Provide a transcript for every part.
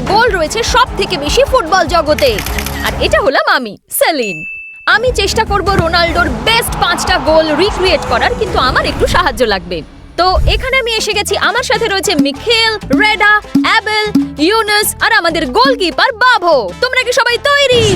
গোল রয়েছে সব থেকে বেশি ফুটবল জগতে। আর এটা হলাম আমি সেলিন। আমি চেষ্টা করব রোনাল্ডোর বেস্ট পাঁচটা গোল রিক্রিয়েট করার কিন্তু আমার একটু সাহায্য লাগবে। তো এখানে আমি এসে গেছি আমার সাথে রয়েছে মিখেল রেডা অ্যাবেল ইউনাস আর আমাদের গোলকিপার বাভো তোমরা কি সবাই তৈরি?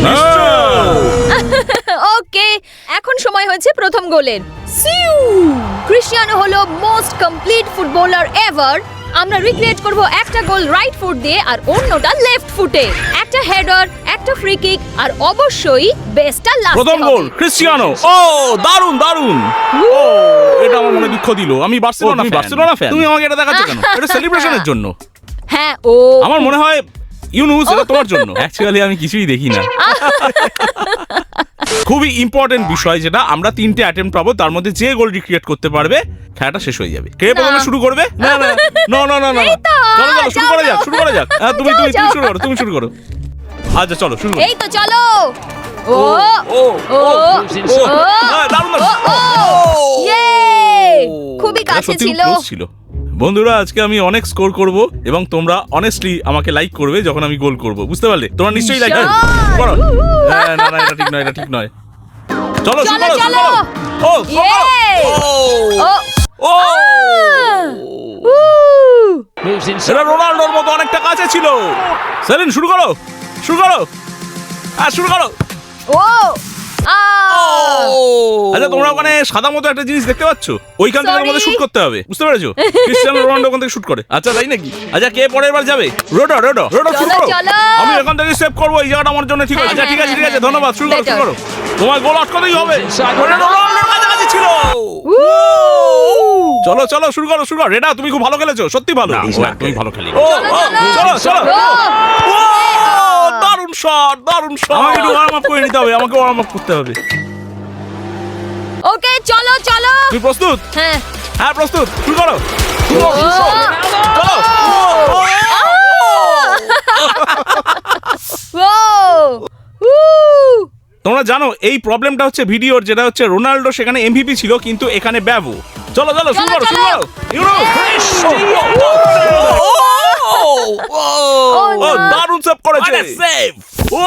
ওকে এখন সময় হয়েছে প্রথম গোলের। সিউ! ক্রিস্টিয়ানো হলো মোস্ট কমপ্লিট ফুটবলার এভার। আমরা রিক্রিয়েট করব একটা গোল রাইট ফুট দিয়ে আর অন্যটা লেফট ফুটে একটা হেডার একটা ফ্রি কিক আর অবশ্যই বেস্টটা লাস্টে প্রথম গোল ক্রিস্টিয়ানো ও দারুণ দারুণ ও এটা আমার মনে দুঃখ দিল। আমি বার্সেলোনা তুমি fan। Barcelona fan? তুমি আমাকে এটা দেখাচ্ছ কেন? এটা সেলিব্রেশনের জন্য। হ্যাঁ ও। আমার মনে হয় ইউনুস এটা তোমার জন্য। অ্যাকচুয়ালি আমি কিছুই দেখি না। খুবই ইম্পর্টেন্ট বিষয় যেটা আমরা তিনটে অ্যাটেম্প পাবো তার মধ্যে যে গোল রিক্রিয়েট করতে পারবে খেলাটা শেষ হয়ে যাবে কে প্রথমে শুরু করবে না না না না না না চলো চলো শুরু করা যাক শুরু করা যাক হ্যাঁ তুমি তুমি তুমি শুরু করো তুমি শুরু করো আচ্ছা চলো শুরু করো এই তো চলো ও ও ও ও হ্যাঁ, দারুণ ও ইয়ে খুবই কাছে ছিল ছিল বন্ধুরা আজকে আমি অনেক স্কোর করব এবং তোমরা অনেস্টলি আমাকে লাইক করবে যখন আমি গোল করব। বুঝতে পারলে? তোমরা নিশ্চয়ই লাইক! করো। হ্যাঁ, না না এটা ঠিক নয় এটা ঠিক নয়। চলো শুরু চলো, করো শুরু চলো! করো ও! ও. এটা রোনাল্ডোর মতো অনেকটা কাছে ছিল। সেলিন শুরু করো শুরু করো। হ্যাঁ শুরু করো। ও! আচ্ছা তোমরা ওখানে সাদা মতো একটা জিনিস দেখতে পাচ্ছ? ওইখান থেকে. আমাদের শুট করতে হবে। বুঝতে পেরেছ? ক্রিস্টিয়ানো রোনাল্ডো ওখান থেকে শুট করে। আচ্ছা তাই নাকি? আচ্ছা কে পরের বার যাবে? রোডো রোডো রোডো শুরু করো। আমি এখান থেকে সেভ করব এই জায়গাটা আমার জন্য ঠিক আছে। হ্যাঁ, আচ্ছা ঠিক আছে হ্যাঁ, ঠিক আছে হ্যাঁ, ধন্যবাদ শুরু করো শুরু করো। তোমার গোল আটকাতেই হবে। রোনাল্ডোর কাছাকাছি ছিল। চলো চলো শুরু করো শুরু করো। রেডা তুমি খুব ভালো খেলেছো সত্যি ভালো। ও তুমি ভালো খেলি চলো, চলো চলো ও ও শট দারুণ শট আমাকে একটু ওয়ার্ম আপ করে নিতে হবে আমাকে ওয়ার্ম আপ করতে হবে। ওকে চলো চলো। তুমি প্রস্তুত? হ্যাঁ। হ্যাঁ প্রস্তুত। শুরু করো তোমরা জানো এই প্রবলেমটা হচ্ছে ভিডিওর যেটা হচ্ছে রোনাল্ডো সেখানে এমভিপি ছিল কিন্তু এখানে ব্যাবো। চলো চলো শুরু করো শুরু। করো। ইউরো ও। দারুণ সেভ করেছে। সেভ ও!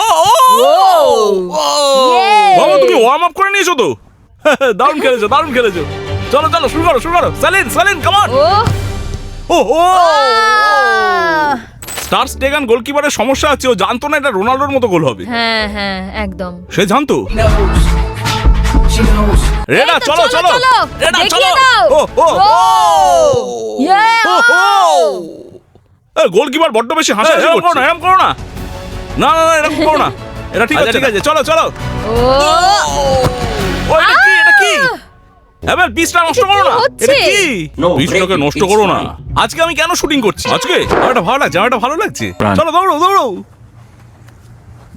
বাবা তুমি ওয়ার্ম আপ করে নিয়েছো তো? দারুণ খেলেছো দারুণ খেলেছো। চলো চলো শুরু করো শুরু করো। সালিন সালিন কামান ও ও! স্টার স্টেগান গোলকিপারের সমস্যা আছে ও জানতো না এটা রোনাল্ডোর মতো গোল হবে। হ্যাঁ হ্যাঁ একদম। সে জানতো? রেডা চলো চলো রেডা চলো। ও ও ও। ইয়ে ও ও। গোলকিপার বড্ড বেশি হাসি এরকম করো না এরকম করো না। না না না এরকম করো না। এটা ঠিক আছে ঠিক আছে চলো চলো। ও! ও এটা কি এটা কি? এবার পিসটা নষ্ট করো না। এটা কি? পিসটাকে নষ্ট করো না। আজকে আমি কেন শুটিং করছি? আজকে? আমার এটা ভালো লাগছে আমার এটা ভালো লাগছে। চলো দৌড়ো দৌড়ো।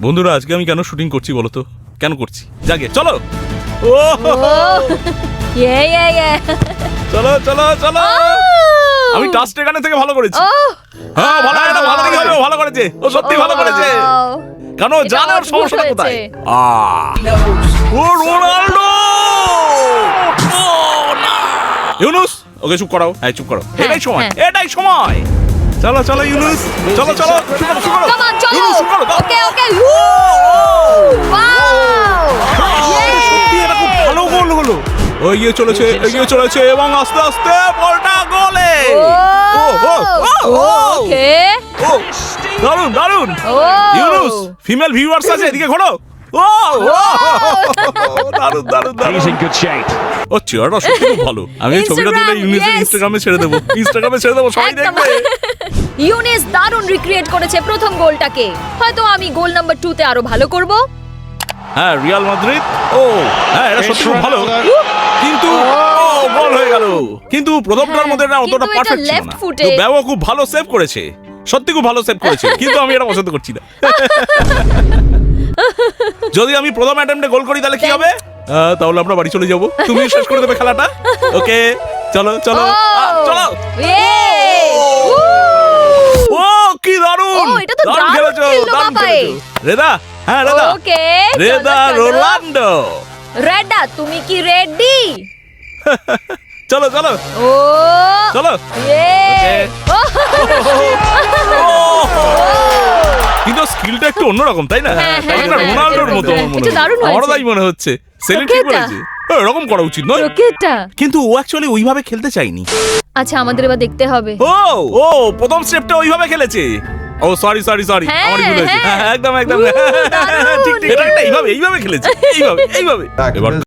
বন্ধুরা আজকে আমি কেন শুটিং করছি বলো তো? কেন করছি? জাগে চলো। ও! ও ইয়ে ইয়ে ইয়ে। চলো চলো চলো। আমি টাস্ট এখানে থেকে ভালো করেছি। ও! হ্যাঁ ভালো এটা ভালো দেখে হবে ভালো করেছে। ও সত্যি ভালো করেছে! কেন ও এটা জানে ওর সমস্যাটা কোথায়? ও রোনাল্ডো! ইউনুস ওকে চুপ করাও। হ্যাঁ চুপ করো। হ্যাঁ, এটাই সময়। হ্যাঁ। এটাই সময়। চলো চলো ইউনুস। চলো চলো শুরু করো, শুরু করো। ওকে ওকে ওয়াও এগিয়ে চলেছে এগিয়ে চলেছে। এবং আস্তে আস্তে বলটা গোলে। ও ও ও ওকে। দারুণ দারুণ ও। ইউনুস ফিমেল ভিউয়ার্স আছে এদিকে ঘোরো ও ও দারুণ দারুণ দারুণ He's in good shape. ও চেয়ারটা সত্যি খুব ভালো। আমি ছবিটা তুলে ইউনিসের ইনস্টাগ্রামে ছেড়ে দেবো। ইনস্টাগ্রামে ছেড়ে দেবো সবাই একদম। দেখবে। ইউনিস দারুণ রিক্রিয়েট করেছে প্রথম গোলটাকে। হয়তো আমি গোল নাম্বার টু তে আরও ভালো করব। হ্যাঁ রিয়াল মাদ্রিদ। ও হ্যাঁ এটা সত্যি খুব ভালো কিন্তু ও গোল হয়ে গেল কিন্তু প্রথমটার মধ্যে এটা অতটা কিন্তু এটা পারফেক্ট ছিল left না। foot-এ। তো ব্যাবো খুব ভালো সেভ করেছে। সত্যি খুব ভালো সেভ করেছে। কিন্তু আমি এটা পছন্দ করছি না। যদি আমি প্রথম অ্যাটেম্পটে গোল করি তাহলে কি হবে? আহ, তাহলে আমরা বাড়ি চলে যাব। তুমি শেষ করে দেবে খেলাটা। ওকে চলো চলো। চলো। Yay! ও! কি দারুণ! ও, এটা তো দারুণ খেলেছো খেললো দারুণ বাবাই। খেলেছো। রেদা হ্যাঁ রেদা। ওকে রেদা রোনাল্ডো রেডা তুমি কি রেডি চলো চলো। ও চলো। ইয়ে। কিন্তু স্কিলটা একটু অন্যরকম তাই না? হ্যাঁ, হ্যাঁ, হ্যাঁ, রোনাল্ডোর মতো আমার মনে এটা দারুণ আমারও। তাই মনে হচ্ছে। রকেটটা। বলেছে। এরকম করা উচিত নয়। রকেটটা কিন্তু ও অ্যাকচুয়ালি ওইভাবে খেলতে চাইনি আচ্ছা আমাদের এবার দেখতে হবে। ও ও প্রথম স্টেপটা ওইভাবে খেলেছে। ও সরি সরি সরি আমার ভুল হয়েছে। হ্যাঁ। হ্যাঁ, একদম একদম। ঠিক ঠিক এটা এইভাবে এইভাবে খেলেছে। এইভাবে এইভাবে। এবার